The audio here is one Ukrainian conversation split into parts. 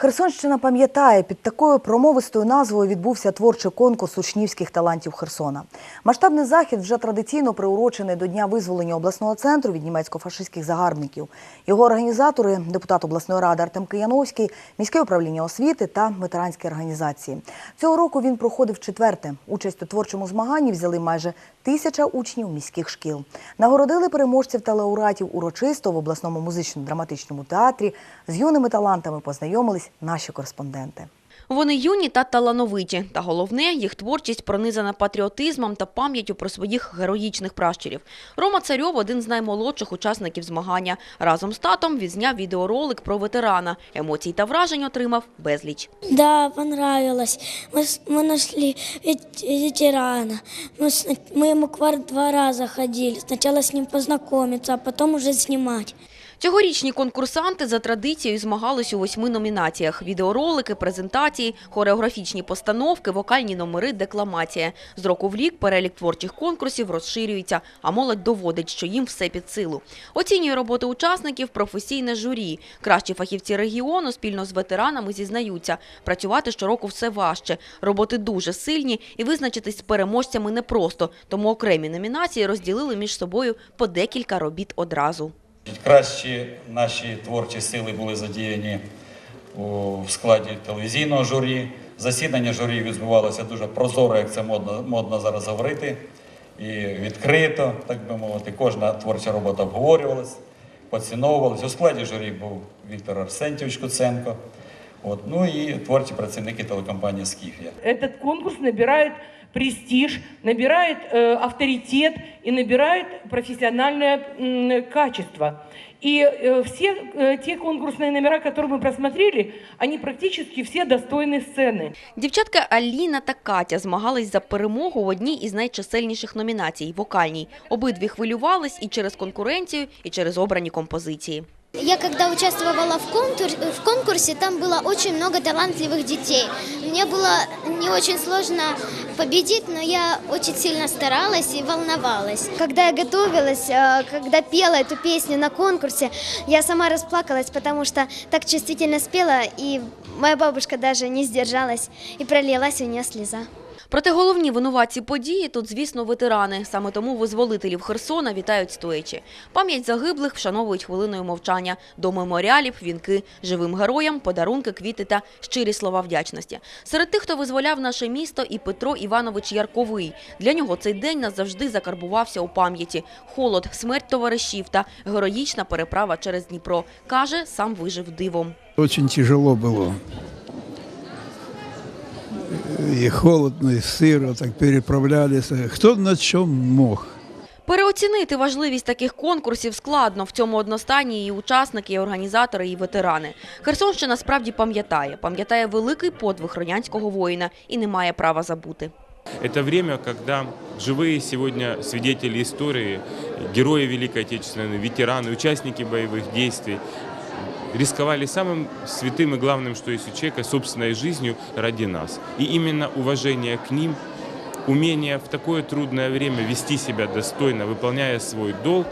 Херсонщина пам'ятає, під такою промовистою назвою відбувся творчий конкурс учнівських талантів Херсона. Масштабний захід вже традиційно приурочений до Дня визволення обласного центру від німецько-фашистських загарбників. Його організатори – депутат обласної ради Артем Кияновський, міське управління освіти та ветеранські організації. Цього року він проходив четверте. Участь у творчому змаганні взяли майже тисяча учнів міських шкіл. Нагородили переможців та лауреатів урочисто в обласному музично-драматичному театрі. З юними талантами познайомились наші кореспонденти. Вони юні та талановиті. Та головне, їх творчість пронизана патріотизмом та пам'яттю про своїх героїчних пращурів. Рома Царьов – один з наймолодших учасників змагання. Разом з татом відзняв відеоролик про ветерана. Емоцій та вражень отримав безліч. Да, понравилось. Мы, с- мы нашли вет- ветерана. Мы, с- мы ему к вар- два раза ходили. Сначала с ним познакомиться, а потом уже снимать. Цьогорічні конкурсанти за традицією змагались у восьми номінаціях: відеоролики, презентації, хореографічні постановки, вокальні номери, декламація. З року в рік перелік творчих конкурсів розширюється, а молодь доводить, що їм все під силу. Оцінює роботи учасників професійне журі. Кращі фахівці регіону спільно з ветеранами зізнаються, працювати щороку все важче. Роботи дуже сильні і визначитись з переможцями непросто, тому окремі номінації розділили між собою по декілька робіт одразу. Кращі наші творчі сили були задіяні у складі телевізійного журі. Засідання журі відбувалося дуже прозоро, як це модно, модно зараз говорити, і відкрито, так би мовити. Кожна творча робота обговорювалась, поціновувалась. У складі журі був Віктор Арсентьович Куценко. От, ну і творчі працівники телекомпанії Скіфія. Этот конкурс набирает престиж, набирает э, авторитет и набирает профессиональное м, качество. И э, все э, те конкурсные номера, которые мы просмотрели, они практически все достойны сцены. Дівчатка Аліна та Катя змагались за перемогу в одній із найчисельніших номінацій – вокальній. Обидві хвилювались і через конкуренцію, і через обрані композиції. Я когда участвовала в, конкур- в конкурсе, там было очень много талантливых детей. Мне было не очень сложно победить, но я очень сильно старалась и волновалась. Когда я готовилась, э, когда пела эту песню на конкурсе, я сама расплакалась, потому что так чувствительно спела, и моя бабушка даже не сдержалась, и пролилась у нее слеза. Проте головні винуватці події тут, звісно, ветерани. Саме тому визволителів Херсона вітають стоячи. Пам'ять загиблих вшановують хвилиною мовчання. До меморіалів – вінки, живим героям – подарунки, квіти та щирі слова вдячності. Серед тих, хто визволяв наше місто, і Петро Іванович Ярковий. Для нього цей день назавжди закарбувався у пам'яті. Холод, смерть товаришів та героїчна переправа через Дніпро. Каже, сам вижив дивом. Очень тяжело было И холодно, и сыро, так переправлялись. Кто на чем мог. Переоцінити важливість таких конкурсів складно. В цьому одностайні і учасники, і організатори, і ветерани. Херсонщина справді пам'ятає. Пам'ятає великий подвиг радянського воїна і не має права забути. Это время, когда живые сегодня свидетели истории, герои Великой Отечественной, ветераны, участники боевых действий рисковали самым святым и главным, что есть у человека, собственной жизнью ради нас. И именно уважение к ним, умение в такое трудное время вести себя достойно, выполняя свой долг,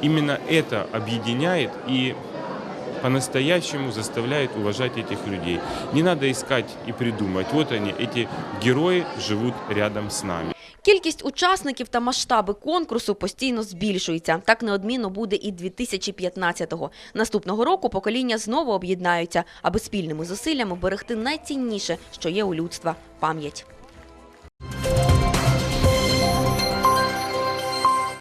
именно это объединяет и по-настоящему заставляет уважать этих людей. Не надо искать и придумать. Вот они, эти герои живут рядом с нами. Кількість учасників та масштаби конкурсу постійно збільшується. Так неодмінно буде і 2015-го. Наступного року покоління знову об'єднаються, аби спільними зусиллями берегти найцінніше, що є у людства – пам'ять.